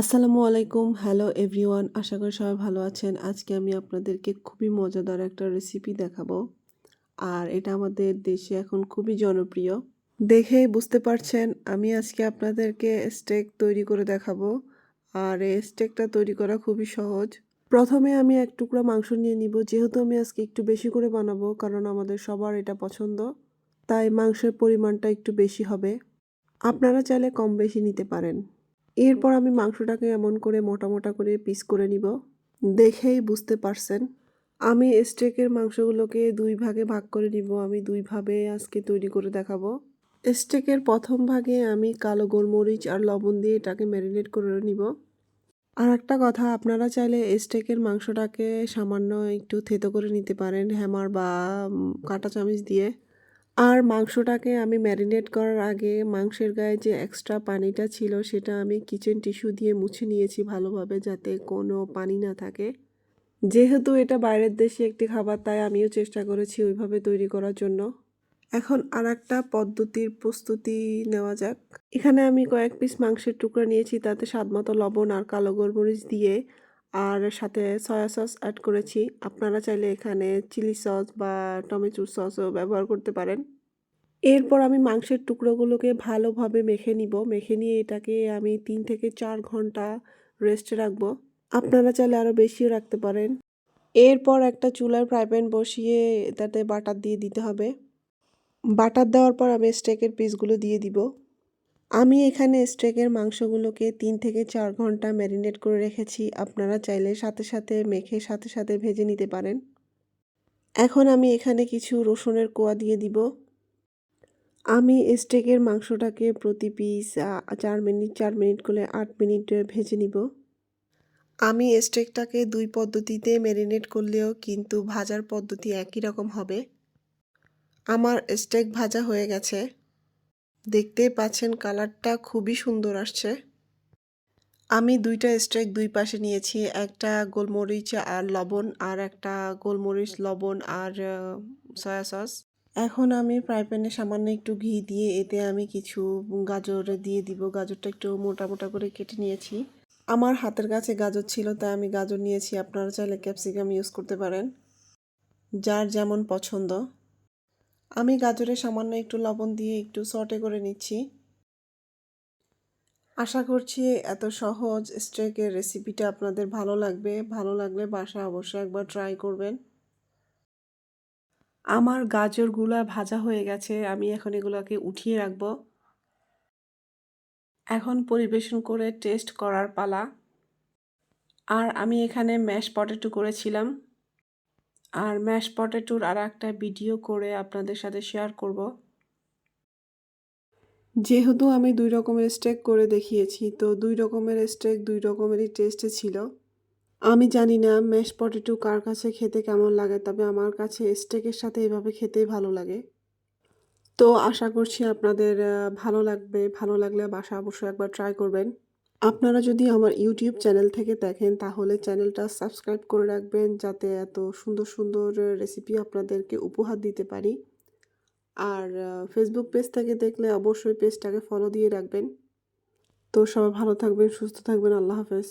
আসসালামু আলাইকুম। Hello everyone আশা করি সবাই ভালো আছেন। আজকে আমি আপনাদেরকে খুবই মজাদার একটা রেসিপি দেখাবো। আর এটা আমাদের দেশে এখন খুবই জনপ্রিয়। দেখেই বুঝতে পারছেন, আমি আজকে আপনাদেরকে স্টেক তৈরি করে দেখাবো। আর এই স্টেকটা তৈরি করা খুবই সহজ। প্রথমে আমি এক টুকরা মাংস নিয়ে নিব। যেহেতু আমি আজকে একটু বেশি করে বানাবো, কারণ আমাদের সবার এটা পছন্দ, তাই মাংসের পরিমাণটা একটু বেশি হবে। আপনারা চাইলে কম বেশি নিতে পারেন। এরপর আমি মাংসটাকে এমন করে মোটা মোটা করে পিস করে নিব। দেখেই বুঝতে পারছেন। আমি স্টেকের মাংসগুলোকে দুই ভাগে ভাগ করে নিব। আমি দুইভাবে আজকে তৈরি করে দেখাবো। স্টেকের প্রথম ভাগে আমি কালো গোলমরিচ আর লবণ দিয়ে এটাকে ম্যারিনেট করে নিব। আর একটা কথা, আপনারা চাইলে স্টেকের মাংসটাকে সামান্য একটু থেতো করে নিতে পারেন। হ্যামার বা কাঁটা চামচ দিয়ে। আর মাংসটাকে আমি ম্যারিনেট করার আগে মাংসের গায়ে যে এক্সট্রা পানিটা ছিল, সেটা আমি কিচেন টিস্যু দিয়ে মুছে নিয়েছি ভালোভাবে যাতে কোনো পানি না থাকে। যেহেতু এটা বাইরের দেশে একটি খাবার, তাই আমিও চেষ্টা করেছি ওইভাবে তৈরি করার জন্য। এখন আর একটা পদ্ধতির প্রস্তুতি নেওয়া যাক। এখানে আমি কয়েক পিস মাংসের টুকরা নিয়েছি, তাতে স্বাদমতো লবণ আর কালো গোলমরিচ দিয়ে আর সাথে সয়া সস অ্যাড করেছি। আপনারা চাইলে এখানে চিলি সস বা টমেটো সসও ব্যবহার করতে পারেন। এরপর আমি মাংসের টুকরোগুলোকে ভালোভাবে মেখে নিব। মেখে নিয়ে এটাকে আমি তিন থেকে চার ঘণ্টা রেস্টে রাখব। আপনারা চাইলে আরও বেশিও রাখতে পারেন। এরপর একটা চুলার ফ্রাই প্যান বসিয়ে এটাতে বাটার দিয়ে দিতে হবে। বাটার দেওয়ার পর আমি স্টেকের পিসগুলো দিয়ে দিব। আমি এখানে স্টেকের মাংসগুলোকে তিন থেকে চার ঘণ্টা ম্যারিনেট করে রেখেছি। আপনারা চাইলে সাথে সাথে মেখে সাথে সাথে ভেজে নিতে পারেন। এখন আমি এখানে কিছু রসুনের কোয়া দিয়ে দিব। আমি স্টেকের মাংসটাকে প্রতি পিস চার মিনিট চার মিনিট করে আট মিনিট ভেজে নিব। আমি স্টেকটাকে দুই পদ্ধতিতে ম্যারিনেট করলেও কিন্তু ভাজার পদ্ধতি একই রকম হবে। আমার স্টেক ভাজা হয়ে গেছে। দেখতেই পাচ্ছেন কালারটা খুবই সুন্দর আসছে। আমি দুইটা স্টেক দুই পাশে নিয়েছি, একটা গোলমরিচ আর লবণ আর একটা গোলমরিচ, লবণ আর সয়া সস এখন আমি ফ্রাই প্যানে সামান্য একটু ঘি দিয়ে এতে আমি কিছু গাজর দিয়ে দিব। গাজরটা একটু মোটা মোটা করে কেটে নিয়েছি। আমার হাতের কাছে গাজর ছিল, তাই আমি গাজর নিয়েছি। আপনারা চাইলে ক্যাপসিকাম ইউজ করতে পারেন। যার যেমন পছন্দ। আমি গাজরে সামান্য একটু লবণ দিয়ে একটু সটে করে নিচ্ছি। আশা করছি এত সহজ স্টেকের রেসিপিটা আপনাদের ভালো লাগবে। ভালো লাগলে বাসা অবশ্যই একবার ট্রাই করবেন। আমার গাজরগুলা ভাজা হয়ে গেছে, আমি এখন এগুলোকে উঠিয়ে রাখব। এখন পরিবেশন করে টেস্ট করার পালা। আর আমি এখানে ম্যাশ পটেটো করেছিলাম। আর ম্যাশ পটেটোর আর একটা ভিডিও করে আপনাদের সাথে শেয়ার করব। যেহেতু আমি দুই রকমের স্টেক করে দেখিয়েছি, তো দুই রকমের স্টেক দুই রকমেরই টেস্টে ছিল। আমি জানি না ম্যাশ পটেটো কার কাছে খেতে কেমন লাগে, তবে আমার কাছে স্টেকের সাথে এভাবে খেতেই ভালো লাগে। তো আশা করছি আপনাদের ভালো লাগবে। ভালো লাগলে বাসা অবশ্যই একবার ট্রাই করবেন। আপনারা যদি আমার ইউটিউব চ্যানেল থেকে দেখেন, তাহলে চ্যানেলটা সাবস্ক্রাইব করে রাখবেন, যাতে এত সুন্দর সুন্দর রেসিপি আপনাদেরকে উপহার দিতে পারি। আর ফেসবুক পেজ থেকে দেখলে অবশ্যই পেজটাকে ফলো দিয়ে রাখবেন। তো সবাই ভালো থাকবেন, সুস্থ থাকবেন, আল্লাহ হাফেজ।